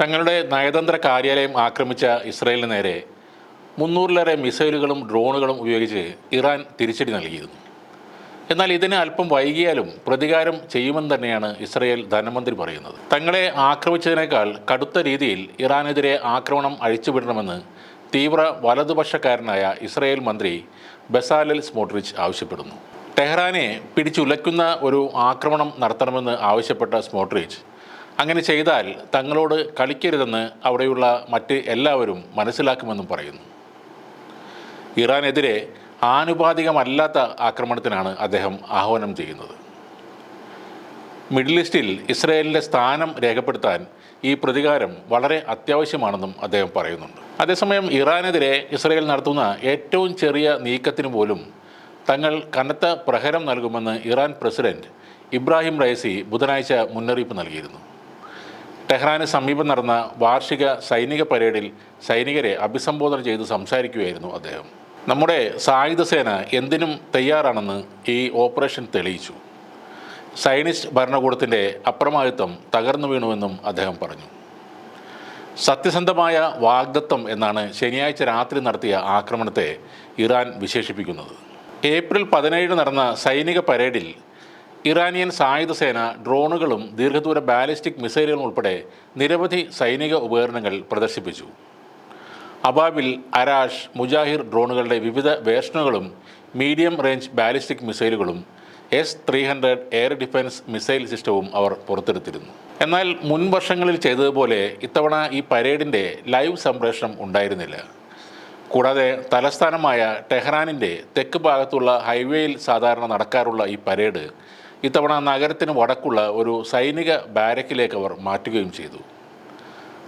തങ്ങളുടെ നയതന്ത്ര കാര്യാലയം ആക്രമിച്ച ഇസ്രയേലിന് നേരെ മുന്നൂറിലേറെ മിസൈലുകളും ഡ്രോണുകളും ഉപയോഗിച്ച് ഇറാൻ തിരിച്ചടി നൽകിയിരുന്നു. എന്നാൽ ഇതിന് അല്പം വൈകിയാലും പ്രതികാരം ചെയ്യുമെന്ന് തന്നെയാണ് ഇസ്രയേൽ ധനമന്ത്രി പറയുന്നത്. തങ്ങളെ ആക്രമിച്ചതിനേക്കാൾ കടുത്ത രീതിയിൽ ഇറാനെതിരെ ആക്രമണം അഴിച്ചുവിടണമെന്ന് തീവ്ര വലതുപക്ഷക്കാരനായ ഇസ്രയേൽ മന്ത്രി ബസാലൽ സ്മോട്രിച്ച് ആവശ്യപ്പെടുന്നു. ടെഹ്റാനെ പിടിച്ചുലയ്ക്കുന്ന ഒരു ആക്രമണം നടത്തണമെന്ന് ആവശ്യപ്പെട്ട സ്മോട്രിച്ച് അങ്ങനെ ചെയ്താൽ തങ്ങളോട് കളിക്കരുതെന്ന് അവിടെയുള്ള മറ്റ് എല്ലാവരും മനസ്സിലാക്കുമെന്നും പറയുന്നു. ഇറാനെതിരെ ആനുപാതികമല്ലാത്ത ആക്രമണത്തിനാണ് അദ്ദേഹം ആഹ്വാനം ചെയ്യുന്നത്. മിഡിൽ ഈസ്റ്റിൽ ഇസ്രയേലിന്റെ സ്ഥാനം രേഖപ്പെടുത്താൻ ഈ പ്രതികാരം വളരെ അത്യാവശ്യമാണെന്നും അദ്ദേഹം പറയുന്നുണ്ട്. അതേസമയം ഇറാനെതിരെ ഇസ്രയേൽ നടത്തുന്ന ഏറ്റവും ചെറിയ നീക്കത്തിന് പോലും തങ്ങൾ കനത്ത പ്രഹരം നൽകുമെന്ന് ഇറാൻ പ്രസിഡന്റ് ഇബ്രാഹിം റൈസി ബുധനാഴ്ച മുന്നറിയിപ്പ് നൽകിയിരുന്നു. ടെഹ്റാന് സമീപം നടന്ന വാർഷിക സൈനിക പരേഡിൽ സൈനികരെ അഭിസംബോധന ചെയ്ത് സംസാരിക്കുകയായിരുന്നു അദ്ദേഹം. നമ്മുടെ സായുധ സേന എന്തിനും തയ്യാറാണെന്ന് ഈ ഓപ്പറേഷൻ തെളിയിച്ചു. സൈനിസ്റ്റ് ഭരണകൂടത്തിന്റെ അപ്രമാദിത്വം തകർന്നു വീണുവെന്നും അദ്ദേഹം പറഞ്ഞു. സത്യസന്ധമായ വാഗ്ദത്വം എന്നാണ് ശനിയാഴ്ച രാത്രി നടത്തിയ ആക്രമണത്തെ ഇറാൻ വിശേഷിപ്പിക്കുന്നത്. ഏപ്രിൽ പതിനേഴ് നടന്ന സൈനിക പരേഡിൽ ഇറാനിയൻ സായുധ സേന ഡ്രോണുകളും ദീർഘദൂര ബാലിസ്റ്റിക് മിസൈലുകളും ഉൾപ്പെടെ നിരവധി സൈനിക ഉപകരണങ്ങൾ പ്രദർശിപ്പിച്ചു. അബാബിൽ അരാഷ് മുജാഹിർ ഡ്രോണുകളുടെ വിവിധ വേർഷനുകളും medium range ballistic മിസൈലുകളും S three hundred air defence missile സിസ്റ്റവും അവർ പുറത്തെടുത്തിരുന്നു. എന്നാൽ മുൻ വർഷങ്ങളിൽ ചെയ്തതുപോലെ ഇത്തവണ ഈ പരേഡിന്റെ ലൈവ് സംപ്രേഷണം ഉണ്ടായിരുന്നില്ല. കൂടാതെ തലസ്ഥാനമായ ടെഹ്റാനിന്റെ തെക്ക് ഭാഗത്തുള്ള ഹൈവേയിൽ സാധാരണ നടക്കാറുള്ള ഈ പരേഡ് ഇത്തവണ നഗരത്തിന് വടക്കുള്ള ഒരു സൈനിക ബാരക്കിലേക്ക് അവർ മാറ്റുകയും ചെയ്തു.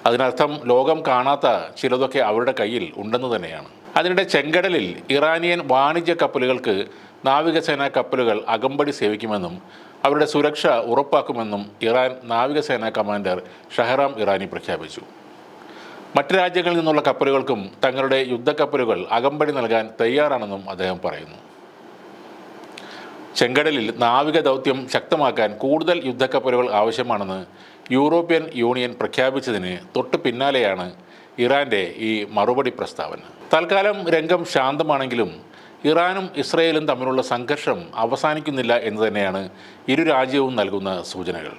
അതിനർത്ഥം ലോകം കാണാത്ത ചിലതൊക്കെ അവരുടെ കയ്യിൽ ഉണ്ടെന്ന് തന്നെയാണ്. അതിനിടെ ചെങ്കടലിൽ ഇറാനിയൻ വാണിജ്യ കപ്പലുകൾക്ക് നാവികസേനാ കപ്പലുകൾ അകമ്പടി സേവിക്കുമെന്നും അവരുടെ സുരക്ഷ ഉറപ്പാക്കുമെന്നും ഇറാൻ നാവികസേനാ കമാൻഡർ ഷഹറാം ഇറാനി പ്രഖ്യാപിച്ചു. മറ്റ് രാജ്യങ്ങളിൽ നിന്നുള്ള കപ്പലുകൾക്കും തങ്ങളുടെ യുദ്ധക്കപ്പലുകൾ അകമ്പടി നൽകാൻ തയ്യാറാണെന്നും അദ്ദേഹം പറയുന്നു. ചെങ്കടലിൽ നാവിക ദൗത്യം ശക്തമാക്കാൻ കൂടുതൽ യുദ്ധക്കപ്പലുകൾ ആവശ്യമാണെന്ന് യൂറോപ്യൻ യൂണിയൻ പ്രഖ്യാപിച്ചതിന് തൊട്ടു പിന്നാലെയാണ് ഇറാന്റെ ഈ മറുപടി പ്രസ്താവന. തൽക്കാലം രംഗം ശാന്തമാണെങ്കിലും ഇറാനും ഇസ്രയേലും തമ്മിലുള്ള സംഘർഷം അവസാനിക്കുന്നില്ല എന്ന് തന്നെയാണ് ഇരു രാജ്യവും നൽകുന്ന സൂചനകൾ.